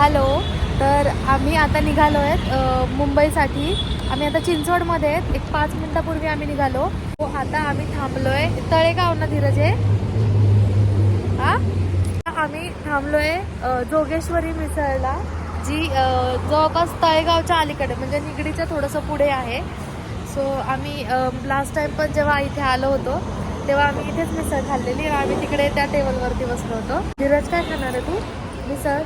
Hello. तर आम्ही आता निघालो आहेत मुंबईसाठी. आम्ही आता चिंचवडमध्ये आहेत. एक पाच मिनिटापूर्वी आम्ही निघालो. हो आता आम्ही थांबलो आहे तळेगाव ना धीरज? आहे हा आम्ही थांबलो आहे जोगेश्वरी मिसळला जी जवळपास तळेगावच्या अलीकडे म्हणजे निगडीच्या थोडंसं पुढे आहे. सो आम्ही लास्ट टाईम पण जेव्हा इथे आलो होतो तेव्हा आम्ही इथेच मिसळ खाल्लेली. आम्ही तिकडे त्या टेबलवरती बसलो होतो. धीरज काय खाणार आहे तू? मिसळ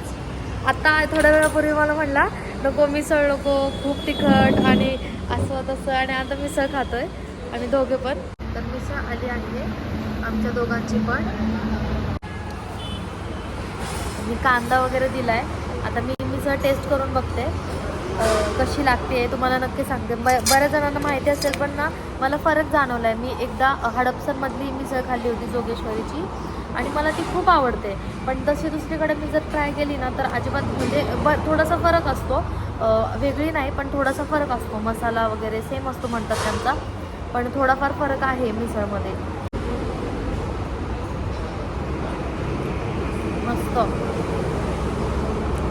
आता थोड्या वेळापूर्वी मला म्हणला नको मिसळ नको खूप तिखट आणि असं तसं आणि आता मिसळ खातोय. आणि दोघे पण. तर मिसळ आली आहे आमच्या दोघांची पण. मी कांदा वगैरे दिलाय. आता मी मिसळ टेस्ट करून बघते कशी लागते तुम्हाला नक्की सांगते. ब बऱ्याच जणांना माहिती असेल पण ना मला फरक जाणवला आहे मी एकदा हडपसरमधली मिसळ खाल्ली होती जोगेश्वरीची. आणि मला ती खूप आवडते. पण तशी दुसरीकडे मी जर ट्राय केली ना तर अजिबात म्हणजे ब थोडासा फरक असतो. वेगळी नाही पण थोडासा फरक असतो. मसाला वगैरे सेम असतो म्हणतात त्यांचा. पण थोडाफार फरक आहे मिसळमध्ये. मस्त.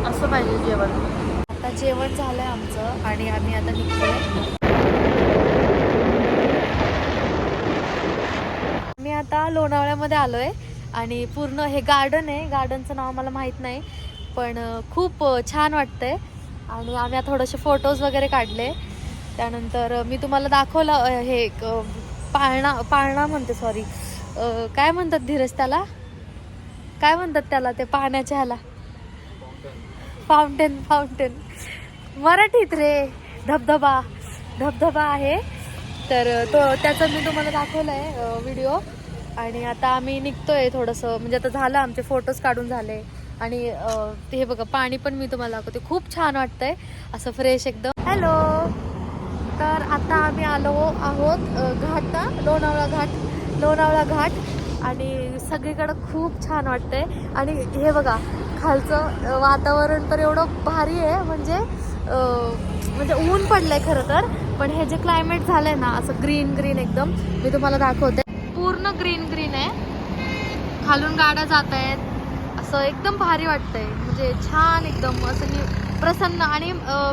असं पाहिजे जेवण. आता जेवण झालंय आमचं आणि आम्ही आता निघतो मी आता लोणावळ्यामध्ये आलोय. आणि पूर्ण हे गार्डन आहे. गार्डनचं नाव मला माहीत नाही पण खूप छान वाटतंय. आणि आम्ही आता थोडेसे फोटोज वगैरे काढले. त्यानंतर मी तुम्हाला दाखवलं हे एक, पाळणा पाळणा म्हणते सॉरी काय म्हणतात धीरज त्याला? काय म्हणतात त्याला ते पाण्याच्या ह्याला? फाउंटेन फाउंटेन मराठीत रे. धबधबा. धबधबा आहे. तर तो त्याचा मी तुम्हाला दाखवलं आहे व्हिडिओ आणि आता आम्ही निघतोय थोडंसं. म्हणजे आता झालं आमचे फोटोज काढून झाले. आणि ते हे बघा पाणी पण मी तुम्हाला दाखवते. खूप छान वाटतंय. असं फ्रेश एकदम. हॅलो तर आता आम्ही आलो आहोत अ, घाट ना लोणावळा घाट. लोणावळा घाट. आणि सगळीकडं खूप छान वाटतंय. आणि हे बघा खालचं वातावरण तर एवढं भारी आहे. म्हणजे म्हणजे ऊन पडलंय खरं तर. पण हे जे क्लायमेट झालंय ना असं ग्रीन ग्रीन एकदम मी तुम्हाला दाखवते. पूर्ण ग्रीन ग्रीन आहे. खालून गाड्या जात आहेत असं एकदम भारी वाटतंय. म्हणजे छान एकदम असं नि प्रसन्न. आणि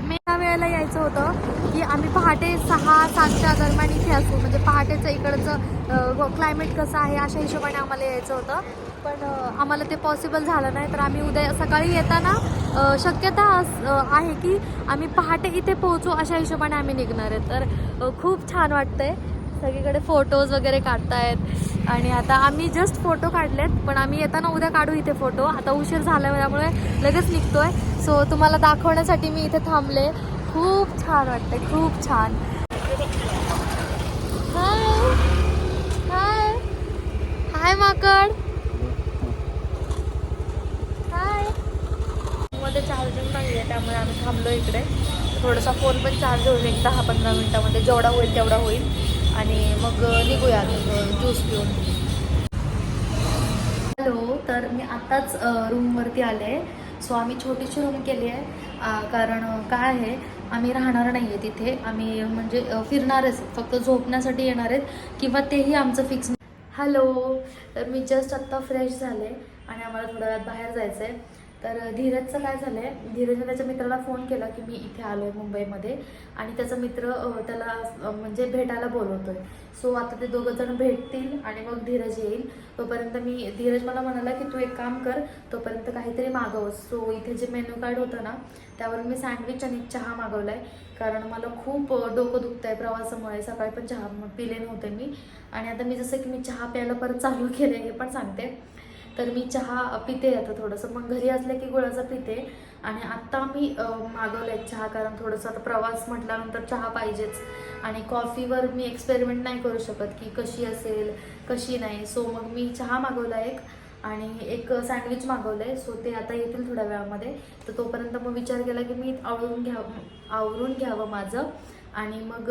मेला वेळेला यायचं होतं की आम्ही पहाटे सहा सातच्या दरम्यान इथे असू. म्हणजे पहाटेचं इकडचं क्लायमेट कसं आहे अशा हिशोबाने आम्हाला यायचं होतं. पण आम्हाला ते पॉसिबल झालं नाही. तर आम्ही उद्या सकाळी येताना शक्यता आहे की आम्ही पहाटे इथे पोहोचू अशा हिशोबाने आम्ही निघणार आहे. तर खूप छान वाटतंय. सगळीकडे फोटोज वगैरे काढतायत. आणि आता आम्ही जस्ट फोटो काढलेत पण आम्ही येताना उद्या काढू इथे फोटो आता उशीर झाल्यामुळे लगेच निघतोय. सो तुम्हाला दाखवण्यासाठी मी इथे थांबले. खूप छान वाटते खूप छान. हाय हाय हाय माकड. हायमध्ये चार्जिंग नाही आहे त्यामुळे आम्ही थांबलो इकडे. थोडासा फोन पण चार्ज होईल एक दहा पंधरा मिनिटामध्ये. जेवढा होईल तेवढा होईल. आणि मग निघूया ज्यूस पिऊन. हॅलो तर मी आत्ताच रूमवरती आले. सो आम्ही छोटीशी रूम केली आहे. कारण काय आहे आम्ही राहणार नाही आहे तिथे. आम्ही म्हणजे फिरणारच फक्त झोपण्यासाठी येणार आहेत किंवा तेही आमचं फिक्स हॅलो तर मी जस्ट आत्ता फ्रेश झाले आणि आम्हाला थोड्या वेळात बाहेर जायचं आहे तर धीरजचं काय झालं आहे धीरजने त्याच्या मित्राला फोन केला की मी इथे आलो आहे मुंबईमध्ये आणि त्याचा मित्र त्याला म्हणजे भेटायला बोलवतोय. सो आता ते दोघं जण भेटतील आणि मग धीरज येईल. तोपर्यंत मी धीरज मला म्हणाला की तू एक काम कर तोपर्यंत काहीतरी मागव सो इथे जे मेन्यू कार्ड होतं ना त्यावर मी सँडविच आणि चहा मागवला आहे कारण मला खूप डोकं दुखतं आहे प्रवासामुळे. सकाळी पण चहा पिले नव्हते मी. आणि आता मी जसं की मी चहा प्यायला परत चालू केलं हे पण सांगते. तर मी चहा पिते आता थोडंसं. मग घरी असलं की गुळाचा पिते. आणि आत्ता मी मागवलं आहे चहा कारण थोडंसं आता प्रवास म्हटल्यानंतर चहा पाहिजेच. आणि कॉफीवर मी एक्सपेरिमेंट नाही करू शकत की कशी असेल कशी नाही. सो मग मी चहा मागवला एक आणि एक सँडविच मागवलं आहे सो ते आता येतील थोड्या वेळामध्ये. तर तोपर्यंत मग विचार केला की मी आवरून घ्यावं आवरून घ्यावं माझं. आणि मग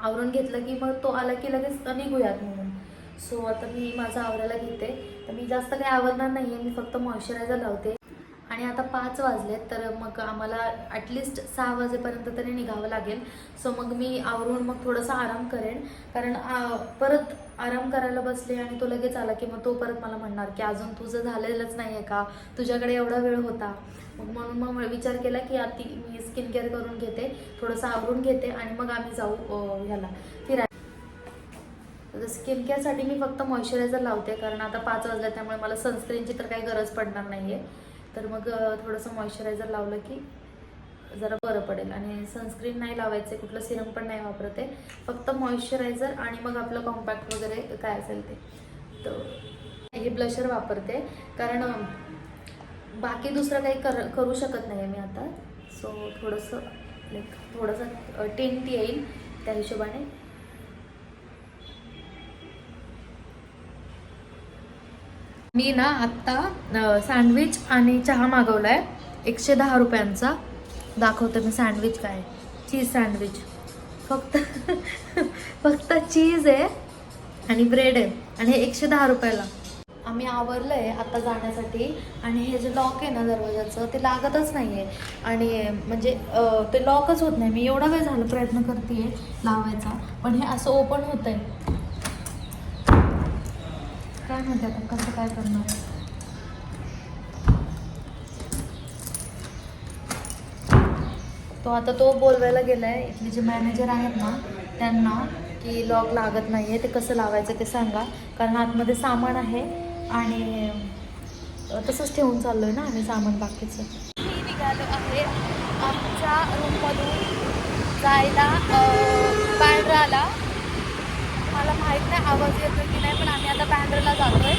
आवरून घेतलं की मग तो आला की लगेच निघूयात म्हणून. सो आता मी माझं आवरायला घेते. तर मी जास्त काही आवरणार नाही आहे मी फक्त मॉइश्चरायझर लावते. आणि आता पाच वाजलेत तर मग आम्हाला ॲटलिस्ट सहा वाजेपर्यंत तरी निघावं लागेल. सो मग मी आवरून मग थोडासा आराम करेन. कारण परत आराम करायला बसले आणि तो लगेच आला की मग तो परत मला म्हणणार की अजून तुझं झालेलंच नाही आहे का? तुझ्याकडे एवढा वेळ होता. मग म्हणून मग विचार केला की आधी मी स्किन केअर करून घेते थोडंसं आवरून घेते आणि मग आम्ही जाऊ ह्याला फिरायला. म्हणजे स्किन केअरसाठी मी फक्त मॉइश्चरायझर लावते कारण आता पाच वाजल्या त्यामुळे मला सनस्क्रीनची तर काही गरज पडणार नाही आहे तर मग थोडंसं मॉइश्चरायझर लावलं की जरा बरं पडेल. आणि सनस्क्रीन नाही लावायचे कुठलं सिरम पण नाही वापरते. फक्त मॉइश्चरायझर आणि मग आपलं कॉम्पॅक्ट वगैरे काय असेल ते. तर हे ब्लशर वापरते. कारण बाकी दुसरं काही कर करू शकत नाही आहे मी आता. सो थोडंसं लाईक थोडंसं टेंट येईल त्या हिशोबाने. मी ना आत्ता सँडविच आणि चहा मागवला आहे एकशे दहा रुपयांचा. दाखवते मी सँडविच काय चीज सँडविच फक्त फक्त चीज आहे आणि ब्रेड आहे. आणि हे एकशे दहा रुपयाला. आम्ही आवरलं आहे आता जाण्यासाठी. आणि हे जे लॉक आहे ना दरवाजाचं ते लागतच नाही आहे आणि म्हणजे ते लॉकच होत नाही. मी एवढा वेळ झाला प्रयत्न करते लावायचा. पण हे असं ओपन होत आहे काय माहिती आता? कसं काय करणार? तो आता तो बोलवायला गेलाय. इथले जे मॅनेजर आहेत ना त्यांना की लॉक लागत नाही आहे ते कसं लावायचं ते सांगा. कारण आतमध्ये सामान आहे आणि तसंच ठेवून चाललो आहे ना आम्ही सामान बाकीचं. मी निघालो आहे आमच्या रूममधून जायला पांढराला. मला माहीत नाही आवाज येतो की नाही पण आम्ही आता बँड्राला जातोय.